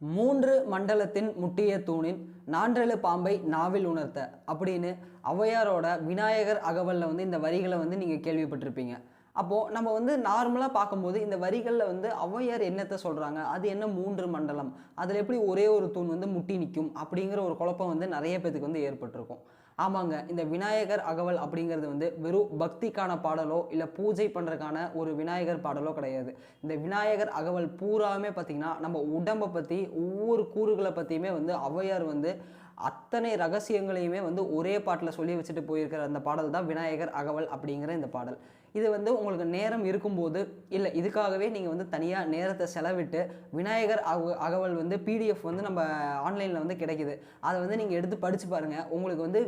மூன்று மண்டலத்தின் முட்டிய தூணின் நான்றெழு பாம்பை நாவில் உணர்த்த. அப்படின்னு ஔவையாரோட விநாயகர் அகவலில் வந்து இந்த வரிகளை வந்து நீங்கள் கேள்விப்பட்டிருப்பீங்க. அப்போது நம்ம வந்து நார்மலாக பார்க்கும்போது இந்த வரிகளில் வந்து ஔவையார் என்னத்தை சொல்கிறாங்க அது என்ன மூன்று மண்டலம்? அதில் எப்படி ஒரே ஒரு தூண் வந்து முட்டி நிற்கும் அப்படிங்கிற ஒரு குழப்பம் வந்து நிறைய பேத்துக்கு வந்து ஏற்பட்டிருக்கும். ஆமாங்க. இந்த விநாயகர் அகவல் அப்படிங்கிறது வந்து வெறும் பக்திக்கான பாடலோ இல்லை பூஜை பண்ணுறதுக்கான ஒரு விநாயகர் பாடலோ கிடையாது. இந்த விநாயகர் அகவல் பூராவுமே பார்த்திங்கன்னா நம்ம உடம்பை பற்றி ஒவ்வொரு கூறுகளை பற்றியுமே வந்து ஔவையார் வந்து அத்தனை ரகசியங்களையுமே வந்து ஒரே பாட்டில் சொல்லி வச்சுட்டு போயிருக்கிற அந்த பாடல் தான் விநாயகர் அகவல் அப்படிங்கிற இந்த பாடல். இது வந்து உங்களுக்கு நேரம் இருக்கும்போது இல்லை இதுக்காகவே நீங்கள் வந்து தனியாக நேரத்தை செலவிட்டு விநாயகர் அக அகவல் வந்து பிடிஎஃப் வந்து நம்ம ஆன்லைனில் வந்து கிடைக்குது. அதை வந்து நீங்கள் எடுத்து படித்து பாருங்கள் உங்களுக்கு வந்து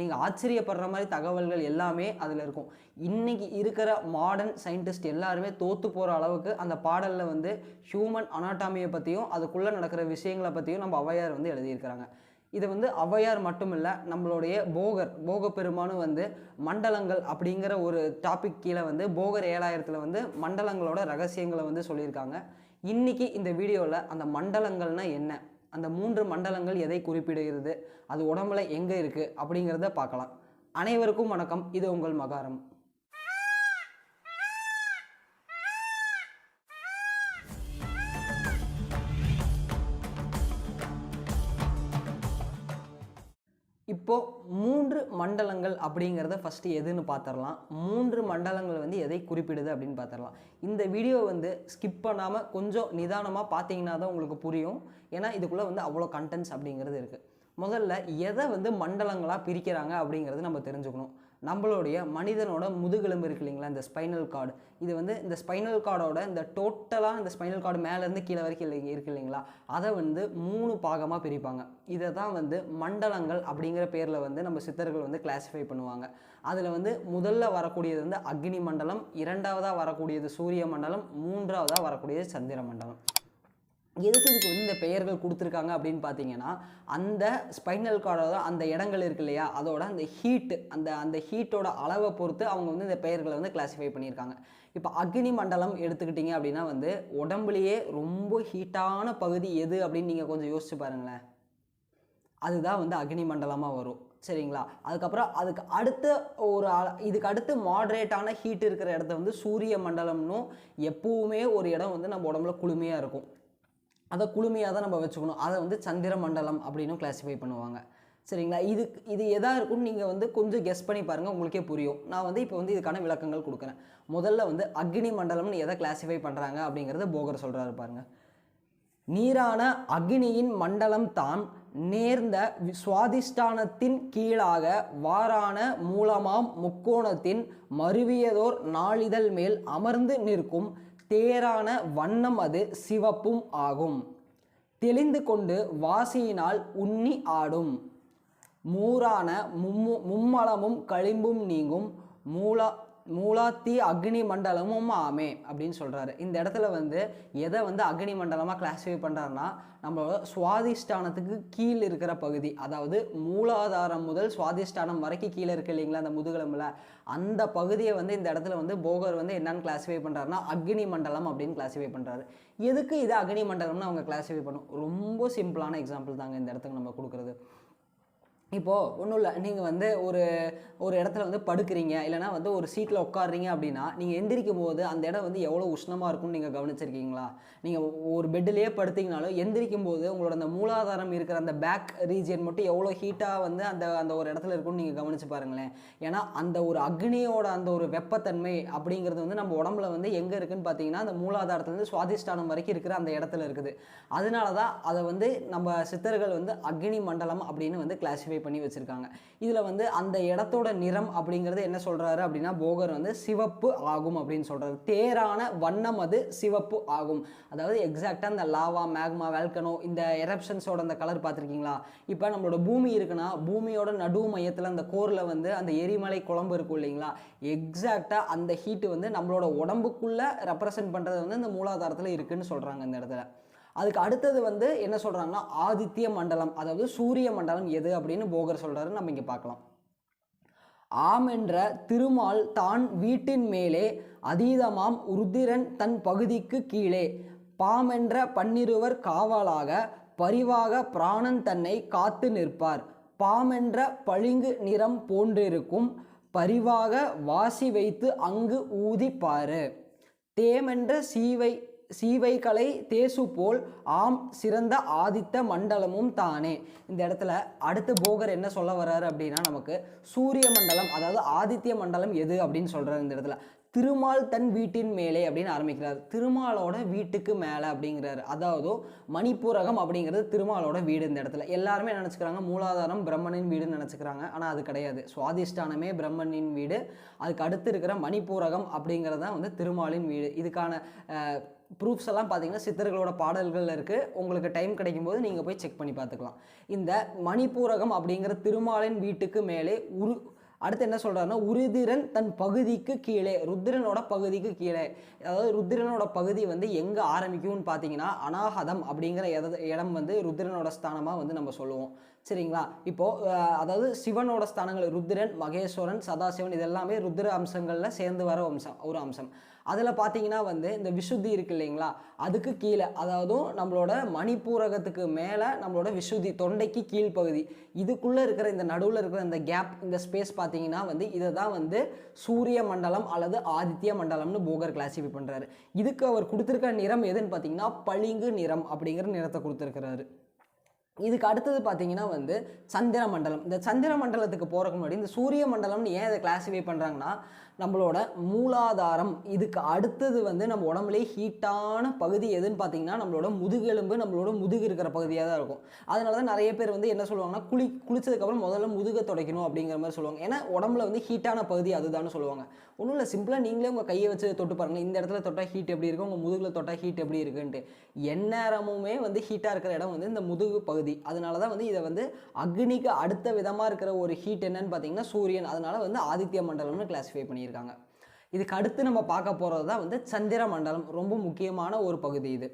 நீங்கள் ஆச்சரியப்படுற மாதிரி தகவல்கள் எல்லாமே அதில் இருக்கும். இன்றைக்கி இருக்கிற மாடர்ன் சயின்டிஸ்ட் எல்லாருமே தோற்று போகிற அளவுக்கு அந்த பாடலில் வந்து ஹியூமன் அனாட்டாமியை பற்றியும் அதுக்குள்ளே நடக்கிற விஷயங்களை பற்றியும் நம்ம அவையார் வந்து எழுதியிருக்கிறாங்க. இது வந்து ஔவையார் மட்டும் இல்லை நம்மளுடைய போகர் போக பெருமானும் வந்து மண்டலங்கள் அப்படிங்கிற ஒரு டாபிக் கீழே வந்து போகர் ஏழாயிரத்தில் வந்து மண்டலங்களோட ரகசியங்களை வந்து சொல்லியிருக்காங்க. இன்றைக்கி இந்த வீடியோவில் அந்த மண்டலங்கள்னா என்ன? அந்த மூன்று மண்டலங்கள் எதை குறிப்பிடுகிறது? அது உடம்புல எங்கே இருக்குது அப்படிங்கிறத பார்க்கலாம். அனைவருக்கும் வணக்கம். இது உங்கள் மகாரம். இப்போது மூன்று மண்டலங்கள் அப்படிங்கிறத ஃபஸ்ட்டு எதுன்னு பார்த்துடலாம் மூன்று மண்டலங்கள் வந்து எதை குறிப்பிடுது அப்படின்னு பார்த்துடலாம் இந்த வீடியோ வந்து ஸ்கிப் பண்ணாமல் கொஞ்சம் நிதானமாக பார்த்தீங்கன்னா தான் உங்களுக்கு புரியும். ஏன்னா இதுக்குள்ளே வந்து அவ்வளோ கண்டென்ட்ஸ் அப்படிங்கிறது இருக்குது முதல்ல எதை வந்து மண்டலங்களாக பிரிக்கிறாங்க அப்படிங்கிறது நம்ம தெரிஞ்சுக்கணும். நம்மளுடைய மனிதனோட முதுகெலும்பு இருக்கு இல்லைங்களா இந்த ஸ்பைனல் கார்டு இது வந்து இந்த ஸ்பைனல் கார்டோட இந்த டோட்டலாக இந்த ஸ்பைனல் கார்டு மேலேருந்து கீழே வரைக்கும் இல்லை இருக்கு இல்லைங்களா? அதை வந்து மூணு பாகமாக பிரிப்பாங்க. இதை தான் வந்து மண்டலங்கள் அப்படிங்கிற பேரில் வந்து நம்ம சித்தர்கள் வந்து கிளாஸிஃபை பண்ணுவாங்க. அதில் வந்து முதல்ல வரக்கூடியது வந்து அக்னி மண்டலம் இரண்டாவதாக வரக்கூடியது சூரிய மண்டலம் மூன்றாவதாக வரக்கூடியது சந்திர மண்டலம். எதுக்கு இதுக்கு வந்து இந்த பெயர்கள் கொடுத்துருக்காங்க அப்படின்னு பார்த்தீங்கன்னா அந்த ஸ்பைனல் கார்டோட அந்த இடங்கள் இருக்கு இல்லையா? அதோட அந்த ஹீட்டு அந்த அந்த ஹீட்டோட அளவை பொறுத்து அவங்க வந்து இந்த பெயர்களை வந்து கிளாஸிஃபை பண்ணியிருக்காங்க. இப்போ அக்னி மண்டலம் எடுத்துக்கிட்டிங்க அப்படின்னா வந்து உடம்புலேயே ரொம்ப ஹீட்டான பகுதி எது அப்படின்னு நீங்கள் கொஞ்சம் யோசிச்சு பாருங்களேன். அதுதான் வந்து அக்னி மண்டலமாக வரும். சரிங்களா? அதுக்கப்புறம் அதுக்கு அடுத்த ஒரு அ- இதுக்கு அடுத்து மாட்ரேட்டான ஹீட் இருக்கிற இடத்த வந்து சூரிய மண்டலம்னும் எப்பவுமே ஒரு இடம் வந்து நம்ம உடம்புல குளுமையாக இருக்கும். அதை குளுமையாக தான் நம்ம வச்சுக்கணும். அதை வந்து சந்திர மண்டலம் அப்படின்னும் கிளாஸிஃபை பண்ணுவாங்க. சரிங்களா? இது இது எதாக இருக்கும்னு நீங்கள் வந்து கொஞ்சம் கெஸ் பண்ணி பாருங்கள் உங்களுக்கே புரியும். நான் வந்து இப்போ வந்து இதுக்கான விளக்கங்கள் கொடுக்குறேன். முதல்ல வந்து அக்னி மண்டலம்னு எதை கிளாஸிஃபை பண்ணுறாங்க அப்படிங்கிறத போகர் சொல்கிறாரு பாருங்கள் நீரான அக்னியின் மண்டலம் தான் நேர்ந்த சுவாதிஷ்டானத்தின் கீழாக வாரான மூலமாம் முக்கோணத்தின் மருவியதோர் நாளிதழ் மேல் அமர்ந்து நிற்கும் தேரான வண்ணம் அது சிவப்பும் ஆகும். தெளிந்து கொண்டு வாசியினால் உண்ணி ஆடும். மூரான மும்மு மும்மலமும் களிம்பும் நீங்கும். மூலா மூலாத்தி அக்னி மண்டலமும் ஆமே அப்படின்னு சொல்கிறாரு இந்த இடத்துல வந்து எதை வந்து அக்னி மண்டலமாக கிளாஸிஃபை பண்ணுறாருன்னா நம்மளோட சுவாதிஷ்டானத்துக்கு கீழ் இருக்கிற பகுதி அதாவது மூலாதாரம் முதல் சுவாதிஷ்டானம் வரைக்கும் கீழே இருக்கு இல்லைங்களா அந்த முதுகெலும்பில். அந்த பகுதியை வந்து இந்த இடத்துல வந்து போகர் வந்து என்னன்னு கிளாஸிஃபை பண்ணுறாருன்னா அக்னி மண்டலம் அப்படின்னு கிளாஸிஃபை பண்ணுறாரு எதுக்கு இது அக்னி மண்டலம்னு அவங்க கிளாஸிஃபை பண்ணும் ரொம்ப சிம்பிளான எக்ஸாம்பிள் தாங்க இந்த இடத்துக்கு நம்ம கொடுக்குறது. இப்போது ஒன்றும் இல்லை. நீங்கள் வந்து ஒரு ஒரு இடத்துல வந்து படுக்கிறீங்க இல்லைனா வந்து ஒரு சீட்டில் உட்காடுறீங்க அப்படின்னா நீங்கள் எந்திரிக்கும் போது அந்த இடம் வந்து எவ்வளோ உஷ்ணமாக இருக்கும்னு நீங்கள் கவனிச்சிருக்கீங்களா? நீங்கள் ஒரு பெட்டிலே படுத்தீங்கனாலும் எந்திரிக்கும் போது உங்களோட அந்த மூலாதாரம் இருக்கிற அந்த பேக் ரீஜியன் மட்டும் எவ்வளோ ஹீட்டாக வந்து அந்த அந்த ஒரு இடத்துல இருக்கும்னு நீங்கள் கவனிச்சு பாருங்களேன். ஏன்னா அந்த ஒரு அக்னியோட அந்த ஒரு வெப்பத்தன்மை அப்படிங்கிறது வந்து நம்ம உடம்புல வந்து எங்கே இருக்குன்னு பார்த்தீங்கன்னா அந்த மூலாதாரத்துலேருந்து சுவாதிஷ்டானம் வரைக்கும் இருக்கிற அந்த இடத்துல இருக்குது. அதனால தான் அதை வந்து நம்ம சித்தர்கள் வந்து அக்னி மண்டலம் அப்படின்னு வந்து கிளாஸிஃபை பண்ணி வச்சுருக்காங்க. இதில் வந்து அந்த இடத்தோட நிறம் அப்படிங்கிறது என்ன சொல்கிறாரு அப்படின்னா போகர் வந்து சிவப்பு ஆகும் அப்படின்னு சொல்கிறாரு தேரான வண்ணம் அது சிவப்பு ஆகும். அதாவது எக்ஸாக்டாக இந்த லாவா மேக்மா வேல்கனோ இந்த எரப்ஷன்ஸோட அந்த கலர் பார்த்துருக்கீங்களா? இப்போ நம்மளோட பூமி இருக்குன்னா பூமியோட நடு மையத்தில் அந்த கோரில் வந்து அந்த எரிமலை குழம்பு இருக்கும் இல்லைங்களா? எக்ஸாக்டாக அந்த ஹீட்டு வந்து நம்மளோட உடம்புக்குள்ளே ரெப்ரசன்ட் பண்ணுறது வந்து இந்த மூலாதாரத்தில் இருக்குதுன்னு சொல்கிறாங்க இந்த இடத்துல. அதுக்கு அடுத்தது வந்து என்ன சொல்கிறாங்கன்னா ஆதித்ய மண்டலம். அதாவது சூரிய மண்டலம் எது அப்படின்னு போகர் சொல்கிறாரு நம்ம இங்கே பார்க்கலாம். ஆம் என்ற திருமால் தான் வீட்டின் மேலே அதீதமாம் உருதிரன் தன் பகுதிக்கு கீழே. பாமென்ற பன்னிருவர் காவலாக பரிவாக பிராணன் தன்னை காத்து நிற்பார். பாமென்ற பளிங்கு நிறம் போன்றிருக்கும் பரிவாக வாசி வைத்து அங்கு ஊதிப்பாரு. தேமென்ற சீவை சீவைகளை தேசு போல் ஆம் சிறந்த ஆதித்த மண்டலமும் தானே. இந்த இடத்துல அடுத்து போகர் என்ன சொல்ல வர்றாரு அப்படின்னா நமக்கு சூரிய மண்டலம் அதாவது ஆதித்ய மண்டலம் எது அப்படின்னு சொல்கிறார் இந்த இடத்துல. திருமால் தன் வீட்டின் மேலே அப்படின்னு ஆரம்பிக்கிறார். திருமாலோட வீட்டுக்கு மேலே அப்படிங்கிறாரு. அதாவது மணிப்பூரகம் அப்படிங்கிறது திருமாலோட வீடு இந்த இடத்துல. எல்லாருமே நினச்சிக்கிறாங்க? மூலாதாரம் பிரம்மனின் வீடுன்னு நினச்சிக்கிறாங்க. ஆனால் அது கிடையாது. சுவாதிஷ்டானமே பிரம்மனின் வீடு. அதுக்கு அடுத்து இருக்கிற மணிப்பூரகம் அப்படிங்கிறது தான் வந்து திருமாலின் வீடு. இதுக்கான ப்ரூஃப்ஸ் எல்லாம் பார்த்தீங்கன்னா சித்தர்களோட பாடல்கள் இருக்குது உங்களுக்கு டைம் கிடைக்கும்போது நீங்கள் போய் செக் பண்ணி பார்த்துக்கலாம். இந்த மணிப்பூரகம் அப்படிங்கிற திருமாலின் வீட்டுக்கு மேலே உரு அடுத்து என்ன சொல்கிறாருன்னா உருதிரன் தன் பகுதிக்கு கீழே ருத்திரனோட பகுதிக்கு கீழே. அதாவது ருத்திரனோட பகுதி வந்து எங்கே ஆரம்பிக்கும்னு பார்த்தீங்கன்னா அனாஹதம் அப்படிங்கிற எத- இடம் வந்து ருத்திரனோட ஸ்தானமாக வந்து நம்ம சொல்லுவோம். சரிங்களா? இப்போது அதாவது சிவனோட ஸ்தானங்கள் ருத்திரன் மகேஸ்வரன் சதாசிவன் இது எல்லாமே அம்சங்களில் சேர்ந்து வர அம்சம் ஒரு அம்சம். அதில் பார்த்தீங்கன்னா வந்து இந்த விசுத்தி இருக்கு இல்லைங்களா? அதுக்கு கீழே அதாவது நம்மளோட மணிப்பூரகத்துக்கு மேலே நம்மளோட விசுத்தி தொண்டைக்கு கீழ்ப்பகுதி. இதுக்குள்ளே இருக்கிற இந்த நடுவில் இருக்கிற இந்த கேப் இந்த ஸ்பேஸ் பார்த்தீங்கன்னா வந்து இதை தான் வந்து சூரிய மண்டலம் அல்லது ஆதித்ய மண்டலம்னு போகர் கிளாசிஃபை பண்ணுறாரு இதுக்கு அவர் கொடுத்துருக்க நிறம் எதுன்னு பார்த்தீங்கன்னா பளிங்கு நிறம் அப்படிங்கிற நிறத்தை கொடுத்துருக்கிறாரு. இதுக்கு அடுத்தது பார்த்தீங்கன்னா வந்து சந்திர மண்டலம். இந்த சந்திர மண்டலத்துக்கு போகிறதுக்கு முன்னாடி இந்த சூரிய மண்டலம்னு ஏன் இதை கிளாஸிஃபை பண்ணுறாங்கன்னா நம்மளோட மூலாதாரம். இதுக்கு அடுத்தது வந்து நம்ம உடம்புலேயே ஹீட்டான பகுதி எதுன்னு பார்த்தீங்கன்னா நம்மளோட முதுகெலும்பு நம்மளோட முதுகு இருக்கிற பகுதியாக தான் இருக்கும். அதனால தான் நிறைய பேர் வந்து என்ன சொல்லுவாங்கன்னா குளி குளிச்சதுக்கப்புறம் முதல்ல முதுகை துடைக்கணும் அப்படிங்கிற மாதிரி சொல்லுவாங்க. ஏன்னா உடம்புல வந்து ஹீட்டான பகுதி அதுதான்னு சொல்லுவாங்க. ஒன்றும் இல்லை சிம்பிளாக நீங்களே உங்கள் கையை வச்சு தொட்டு பாருங்கள் இந்த இடத்துல தொட்டால் ஹீட் எப்படி இருக்கும் உங்கள் முதுகில் தொட்டால் ஹீட் எப்படி இருக்குன்ட்டு. எந்நேரமுமே வந்து ஹீட்டாக இருக்கிற இடம் வந்து இந்த முதுகு பகுதி. அதனால தான் வந்து இதை வந்து அக்னிக்கு அடுத்த விதமாக இருக்கிற ஒரு ஹீட் என்னன்னு பார்த்தீங்கன்னா சூரியன். அதனால வந்து ஆதித்ய மண்டலம்னு கிளாஸிஃபை பண்ணியிருக்காங்க. இதுக்கு அடுத்து நம்ம பார்க்க போகிறது தான் வந்து சந்திர மண்டலம் ரொம்ப முக்கியமான ஒரு பகுதி இது.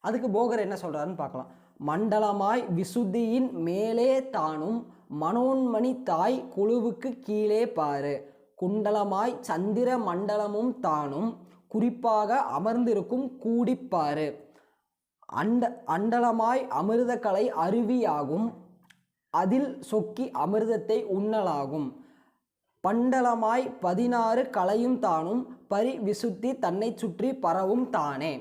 அதுக்கு போகர் என்ன சொல்றாருன்னு பார்க்கலாம். மண்டலமாய் விசுத்தியின் மேலே தானும் மனோன்மணி தாய் குழுவுக்கு கீழே பாரு. குண்டலமாய் சந்திர மண்டலமும் தானும் குறிப்பாக அமர்ந்திருக்கும் கூடிப்பாரு அண்ட அண்டலமாய் அமிர்த கலை அருவியாகும். அதில் சொக்கி அமிர்தத்தை உண்ணலாகும். பண்டலமாய் பதினாறு கலையும் தானும் பரி விசுத்தி தன்னை சுற்றி பரவும் தானே.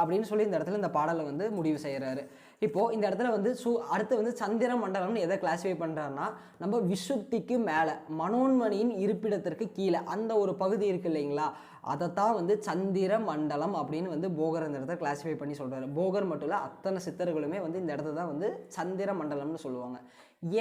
அப்படின்னு சொல்லி இந்த இடத்துல இந்த பாடலை வந்து முடிவு செய்கிறாரு. இப்போது இந்த இடத்துல வந்து சு அடுத்து வந்து சந்திர மண்டலம்னு எதை கிளாஸிஃபை பண்ணுறாருன்னா நம்ம விசுத்திக்கு மேலே மனோன்மணியின் இருப்பிடத்திற்கு கீழே அந்த ஒரு பகுதி இருக்குது இல்லைங்களா? அதைத்தான் வந்து சந்திர மண்டலம் அப்படின்னு வந்து போகர் இந்த இடத்துல கிளாஸிஃபை பண்ணி சொல்கிறாரு போகர் மட்டும் இல்லை அத்தனை சித்தர்களுமே வந்து இந்த இடத்த தான் வந்து சந்திர மண்டலம்னு சொல்லுவாங்க.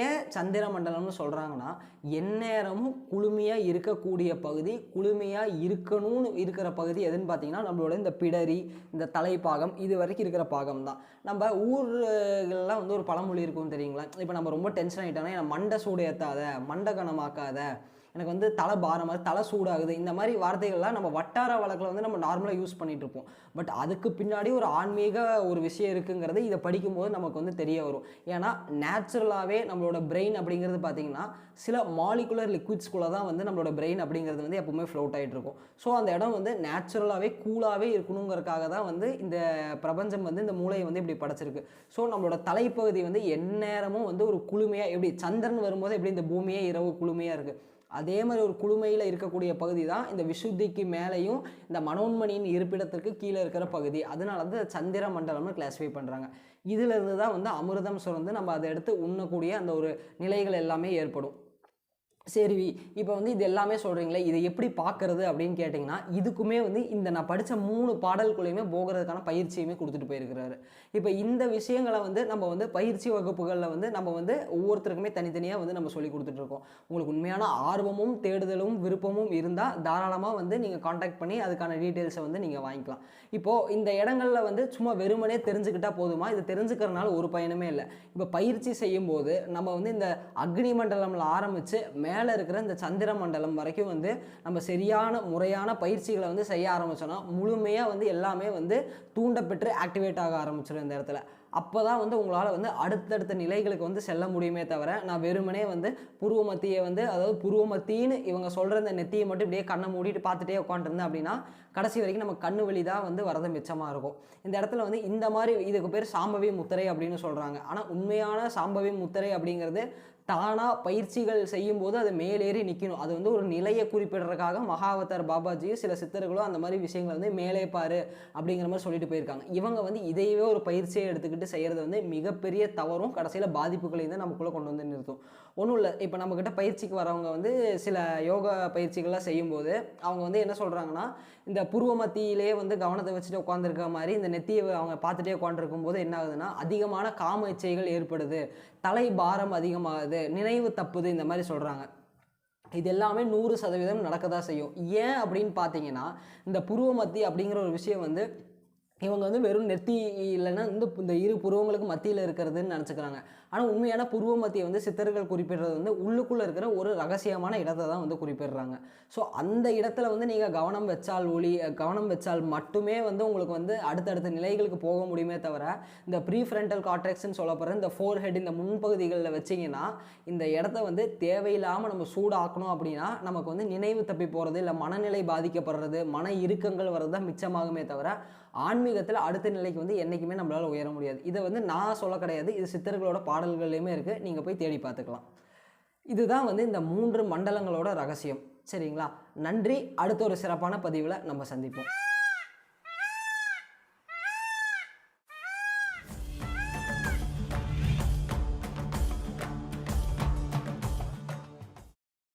ஏன் சந்திர மண்டலம்னு சொல்கிறாங்கன்னா எந்நேரமும் குளுமையாக இருக்கக்கூடிய பகுதி குளுமையாக இருக்கணும்னு இருக்கிற பகுதி எதுன்னு பார்த்தீங்கன்னா நம்மளோட இந்த பிடரி இந்த தலைப்பாகம் இது வரைக்கும் இருக்கிற பாகம் தான். நம்ம ஊர்கள்லாம் வந்து ஒரு பழமொழி இருக்கும் தெரியுங்களா? இப்போ நம்ம ரொம்ப டென்ஷன் ஆகிட்டோம்னா எனக்கு மண்டை சூடு ஏற்றாத மண்டை கனமாக்காத எனக்கு வந்து தலை பாரம் மாதிரி தலை சூடாகுது. இந்த மாதிரி வார்த்தைகள்லாம் நம்ம வட்டார வழக்கில் வந்து நம்ம நார்மலாக யூஸ் பண்ணிகிட்டு இருப்போம். பட் அதுக்கு பின்னாடி ஒரு ஆன்மீக ஒரு விஷயம் இருக்குங்கிறது இதை படிக்கும்போது நமக்கு வந்து தெரிய வரும். ஏன்னா நேச்சுரலாகவே நம்மளோட பிரெயின் அப்படிங்கிறது பார்த்தீங்கன்னா சில மாலிகுலர் லிக்விட்ஸ்குள்ளே தான் வந்து நம்மளோட பிரெயின் அப்படிங்கிறது வந்து எப்பவுமே ஃப்ளோட் ஆகிட்டு இருக்கும். ஸோ அந்த இடம் வந்து நேச்சுரலாகவே கூலாகவே இருக்கணுங்கிறதுக்காக தான் வந்து இந்த பிரபஞ்சம் வந்து இந்த மூளையை வந்து இப்படி படைச்சிருக்கு. ஸோ நம்மளோட தலைப்பகுதி வந்து எந்நேரமும் வந்து ஒரு குளுமையாக எப்படி சந்திரன் வரும்போது எப்படி இந்த பூமியே இரவு குளுமையாக இருக்குது அதே மாதிரி ஒரு குளுமையில் இருக்கக்கூடிய பகுதி தான் இந்த விசுத்திக்கு மேலேயும் இந்த மனோன்மணியின் இருப்பிடத்திற்கு கீழே இருக்கிற பகுதி. அதனால வந்து சந்திர மண்டலம்னு கிளாஸிஃபை பண்ணுறாங்க இதிலிருந்து தான் வந்து அமிர்தம் சுரந்து நம்ம அதை எடுத்து உண்ணக்கூடிய அந்த ஒரு நிலைகள் எல்லாமே ஏற்படும். சரி இப்போ வந்து இது எல்லாமே சொல்கிறீங்களே இதை எப்படி பார்க்குறது அப்படின்னு கேட்டிங்கன்னா இதுக்குமே வந்து இந்த நான் படித்த மூணு பாடல்குள்ளேயுமே போகிறதுக்கான பயிற்சியுமே கொடுத்துட்டு போயிருக்கிறாரு. இப்போ இந்த விஷயங்களை வந்து நம்ம வந்து பயிற்சி வகுப்புகளில் வந்து நம்ம வந்து ஒவ்வொருத்தருக்குமே தனித்தனியாக வந்து நம்ம சொல்லி கொடுத்துட்ருக்கோம் உங்களுக்கு உண்மையான ஆர்வமும் தேடுதலும் விருப்பமும் இருந்தால் தாராளமாக வந்து நீங்கள் காண்டாக்ட் பண்ணி அதுக்கான டீட்டெயில்ஸை வந்து நீங்கள் வாங்கிக்கலாம். இப்போது இந்த இடங்களில் வந்து சும்மா வெறுமனே தெரிஞ்சுக்கிட்டால் போதுமா? இது தெரிஞ்சுக்கிறனால ஒரு பயனுமே இல்லை. இப்போ பயிற்சி செய்யும்போது நம்ம வந்து இந்த அக்னி மண்டலமில் ஆரம்பித்து மேலே இருக்கிற இந்த சந்திர மண்டலம் வரைக்கும் வந்து நம்ம சரியான முறையான பயிற்சிகளை வந்து செய்ய ஆரம்பிச்சோன்னா முழுமையாக வந்து எல்லாமே வந்து தூண்டப்பெற்று ஆக்டிவேட் ஆக ஆரம்பிச்சிடும் இந்த இடத்துல. அப்போ தான் வந்து உங்களால் வந்து அடுத்தடுத்த நிலைகளுக்கு வந்து செல்ல முடியுமே தவிர நான் வெறுமனே வந்து புருவ மத்தியை வந்து அதாவது புருவ மத்தின்னு இவங்க சொல்கிற இந்த நெத்தியை மட்டும் இப்படியே கண்ணை மூடிட்டு பார்த்துட்டே உட்காந்துருந்தேன் அப்படின்னா கடைசி வரைக்கும் நம்ம கண்ணு வழி தான் வந்து வரத மிச்சமாக இருக்கும். இந்த இடத்துல வந்து இந்த மாதிரி இதுக்கு பேர் சாம்பவி முத்திரை அப்படின்னு சொல்கிறாங்க ஆனால் உண்மையான சாம்பவி முத்திரை அப்படிங்கிறது தானாக பயிற்சிகள் செய்யும்போது அது மேலேறி நிற்கணும் அது வந்து ஒரு நிலையை குறிப்பிடுறதுக்காக மகாவதார் பாபாஜியும் சில சித்தர்களும் அந்த மாதிரி விஷயங்களை வந்து மேலே பாரு அப்படிங்கிற மாதிரி சொல்லிட்டு போயிருக்காங்க. இவங்க வந்து இதையவே ஒரு பயிற்சியை எடுத்துக்கிட்டு செய்கிறது வந்து மிகப்பெரிய தவறும் கடைசியில் பாதிப்புகளையும் தான் நமக்குள்ளே கொண்டு வந்து நிறுத்தும். ஒன்றும் இல்லை. இப்போ நம்மக்கிட்ட பயிற்சிக்கு வரவங்க வந்து சில யோகா பயிற்சிகள்லாம் செய்யும்போது அவங்க வந்து என்ன சொல்கிறாங்கன்னா இந்த பூர்வ மத்தியிலே வந்து கவனத்தை வச்சுட்டு உட்காந்துருக்க மாதிரி இந்த நெத்தியை அவங்க பார்த்துட்டே உட்காந்துருக்கும் போது என்ன ஆகுதுன்னா அதிகமான காம இச்சைகள் ஏற்படுது. தலை பாரம் அதிகமாகுது. நினைவு தப்புது இந்த மாதிரி சொல்கிறாங்க இது எல்லாமே நூறு சதவீதம் நடக்க தான் செய்யும். ஏன் அப்படின்னு பார்த்தீங்கன்னா இந்த புருவ மத்தி அப்படிங்கிற ஒரு விஷயம் வந்து இவங்க வந்து வெறும் நெத்தி இல்லைன்னா இந்த இரு புருவங்களுக்கு மத்தியில் இருக்கிறதுன்னு நினச்சிக்கிறாங்க. ஆனால் உண்மையான பூர்வ மத்தியை வந்து சித்தர்கள் குறிப்பிடுறது வந்து உள்ளுக்குள்ளே இருக்கிற ஒரு ரகசியமான இடத்தை தான் வந்து குறிப்பிடுறாங்க. ஸோ அந்த இடத்துல வந்து நீங்கள் கவனம் வச்சால் ஒளி கவனம் வச்சால் மட்டுமே வந்து உங்களுக்கு வந்து அடுத்தடுத்த நிலைகளுக்கு போக முடியுமே தவிர இந்த ப்ரீ ஃப்ரண்டல் காட்ராக்ஸ்ன்னு சொல்லப்படுற இந்த ஃபோர் ஹெட் இந்த முன்பகுதிகளில் வச்சிங்கன்னா இந்த இடத்த வந்து தேவையில்லாமல் நம்ம சூடாக்கணும் அப்படின்னா நமக்கு வந்து நினைவு தப்பி போகிறது இல்லை மனநிலை பாதிக்கப்படுறது மன இறுக்கங்கள் வர்றது தான் மிச்சமாகுமே தவிர ஆன்மீகத்தில் அடுத்த நிலைக்கு வந்து என்றைக்குமே நம்மளால் உயர முடியாது. இதை வந்து நான் சொல்ல கிடையாது இது சித்தர்களோட பாடல்கள்லையுமே இருக்குது நீங்கள் போய் தேடி பார்த்துக்கலாம். இதுதான் வந்து இந்த மூன்று மண்டலங்களோட ரகசியம். சரிங்களா? நன்றி. அடுத்த ஒரு சிறப்பான பதிவில் நம்ம சந்திப்போம்.